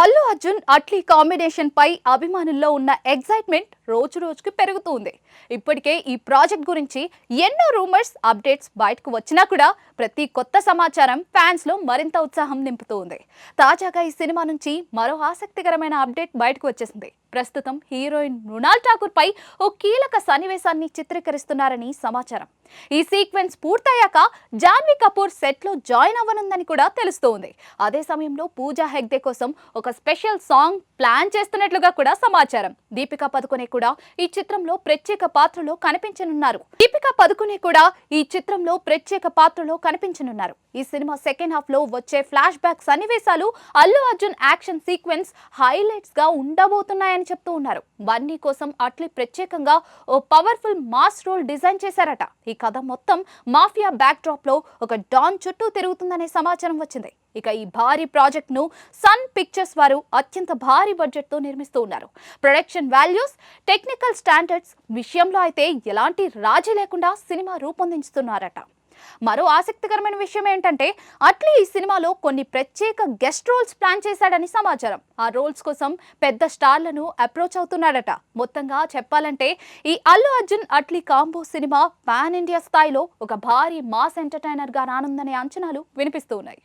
Allu Arjun Atlee combination పై అభిమానుల్లో ఉన్న ఎగ్జైట్మెంట్ రోజు రోజుకి పెరుగుతుంది. ఇప్పటికే ఈ ప్రాజెక్ట్ గురించి ఎన్నో రూమర్స్ అప్డేట్స్ బయటకు వచ్చినా కూడా ప్రతి కొత్త సమాచారం ఫ్యాన్స్లో మరింత ఉత్సాహం నింపుతోంది. తాజాగా ఈ సినిమా నుంచి మరో ఆసక్తికరమైన అప్డేట్ బయటకు వచ్చేసింది. ప్రస్తుతం హీరోయిన్ మృణాల్ ఠాకూర్ పై ఓ కీలక సన్నివేశాన్ని చిత్రీకరిస్తున్నారని సమాచారం. ఈ సీక్వెన్స్ పూర్తయ్యాక జాన్వీ కపూర్ సెట్లో జాయిన్ అవ్వనుందని కూడా తెలుస్తోంది. అదే సమయంలో పూజా హెగ్డే కోసం ఒక స్పెషల్ సాంగ్ ప్లాన్ చేస్తున్నట్లుగా కూడా సమాచారం. దీపికా పదుకునే కూడా ఈ చిత్రంలో ప్రత్యేక పాత్రలో కనిపించనున్నారు. దీపికా పదుకునే కూడా ఈ చిత్రంలో ప్రత్యేక పాత్రలో కనిపించనున్నారు. ఈ సినిమా సెకండ్ హాఫ్లో వచ్చే ఫ్లాష్ బ్యాక్ సన్నివేశాలు అల్లు అర్జున్ యాక్షన్ సీక్వెన్స్ హైలైట్స్గా ఉండబోతున్నాయని చెప్తూ ఉన్నారు. బన్నీ కోసం అట్లీ ప్రత్యేకంగా ఓ పవర్ఫుల్ మాస్ రోల్ డిజైన్ చేశారట. ఈ కథ మొత్తం మాఫియా బ్యాక్ డ్రాప్లో ఒక డాన్ చుట్టూ తిరుగుతుందనే సమాచారం వచ్చింది. ఇక ఈ భారీ ప్రాజెక్ట్ను సన్ పిక్చర్స్ వారు అత్యంత భారీ బడ్జెట్తో నిర్మిస్తూ ఉన్నారు. ప్రొడక్షన్ వాల్యూస్ టెక్నికల్ స్టాండర్డ్స్ విషయంలో అయితే ఎలాంటి రాజీ లేకుండా సినిమా రూపొందించుతున్నారట. మరో ఆసక్తికరమైన విషయం ఏంటంటే అట్లీ ఈ సినిమాలో కొన్ని ప్రత్యేక గెస్ట్ రోల్స్ ప్లాన్ చేశాడని సమాచారం. ఆ రోల్స్ కోసం పెద్ద స్టార్లను అప్రోచ్ అవుతున్నాడట. మొత్తంగా చెప్పాలంటే ఈ Allu Arjun Atlee combo cinema pan India స్థాయిలో ఒక భారీ మాస్ ఎంటర్టైనర్గా రానుందనే అంచనాలు వినిపిస్తూ ఉన్నాయి.